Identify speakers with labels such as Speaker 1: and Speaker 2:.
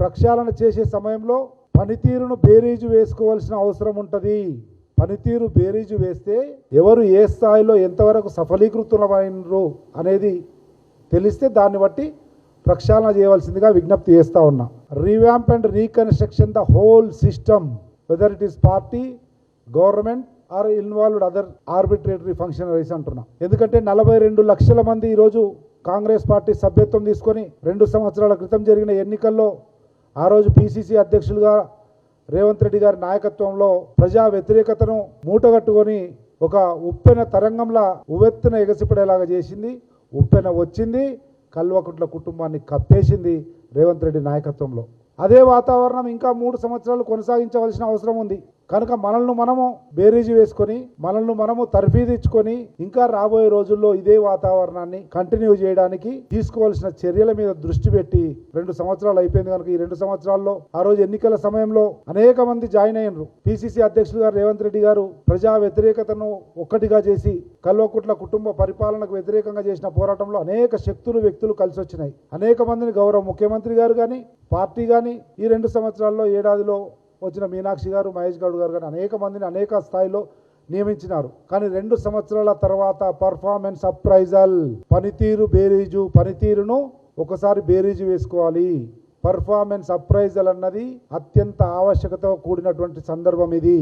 Speaker 1: ప్రక్షాళన చేసే సమయంలో పనితీరును బేరీజు వేసుకోవాల్సిన అవసరం ఉంటుంది. పనితీరు బేరీజు వేస్తే ఎవరు ఏ స్థాయిలో ఎంతవరకు సఫలీకృతులమైనరు అనేది తెలిస్తే దాన్ని బట్టి ప్రక్షాళన చేయవలసిందిగా విజ్ఞప్తి చేస్తూ ఉన్నా. Revamp and reconstruction the whole system whether it is party government or involved other arbitrary functionaries అంటున్నా. ఎందుకంటే నలభై రెండు లక్షల మంది ఈరోజు కాంగ్రెస్ పార్టీ సభ్యత్వం తీసుకొని రెండు సంవత్సరాల క్రితం జరిగిన ఎన్నికల్లో ఆ రోజు పిసిసి అధ్యక్షులుగా రేవంత్ రెడ్డి గారి నాయకత్వంలో ప్రజా వ్యతిరేకతను మూటగట్టుకొని ఒక ఉప్పెన తరంగంలా ఉవ్వెత్తున ఎగసిపడేలాగా చేసింది. ఉప్పెన వచ్చింది. కల్వకుంట్ల కుటుంబాన్ని కప్పేసింది రేవంత్ రెడ్డి నాయకత్వంలో. అదే వాతావరణం ఇంకా మూడు సంవత్సరాలు కొనసాగించవలసిన అవసరం ఉంది. కనుక మనల్ని మనము బేరీజు వేసుకొని మనల్ని మనము తర్ఫీదిచ్చుకొని ఇంకా రాబోయే రోజుల్లో ఇదే వాతావరణాన్ని కంటిన్యూ చేయడానికి తీసుకోవాల్సిన చర్యల మీద దృష్టి పెట్టి రెండు సంవత్సరాలు అయిపోయింది కనుక ఈ రెండు సంవత్సరాల్లో ఆ రోజు ఎన్నికల సమయంలో అనేక మంది జాయిన్ అయినరు. పిసిసి అధ్యక్షులు గారు రేవంత్ రెడ్డి గారు ప్రజా వ్యతిరేకతను ఒక్కటిగా చేసి కల్వకుట్ల కుటుంబ పరిపాలనకు వ్యతిరేకంగా చేసిన పోరాటంలో అనేక శక్తులు వ్యక్తులు కలిసి వచ్చినాయి. అనేక మందిని గౌరవ ముఖ్యమంత్రి గారు కానీ పార్టీ కానీ ఈ రెండు సంవత్సరాల్లో ఏడాదిలో వచ్చిన మీనాక్షి గారు మహేష్ గౌడ్ గారు కానీ అనేక మందిని అనేక స్థాయిలో నియమించినారు. కానీ రెండు సంవత్సరాల తర్వాత పర్ఫార్మెన్స్ అప్రైజల్ పనితీరు బేరీజు పనితీరును ఒకసారి బేరీజు వేసుకోవాలి. పర్ఫార్మెన్స్ అప్రైజల్ అన్నది అత్యంత ఆవశ్యకత కూడినటువంటి సందర్భం ఇది.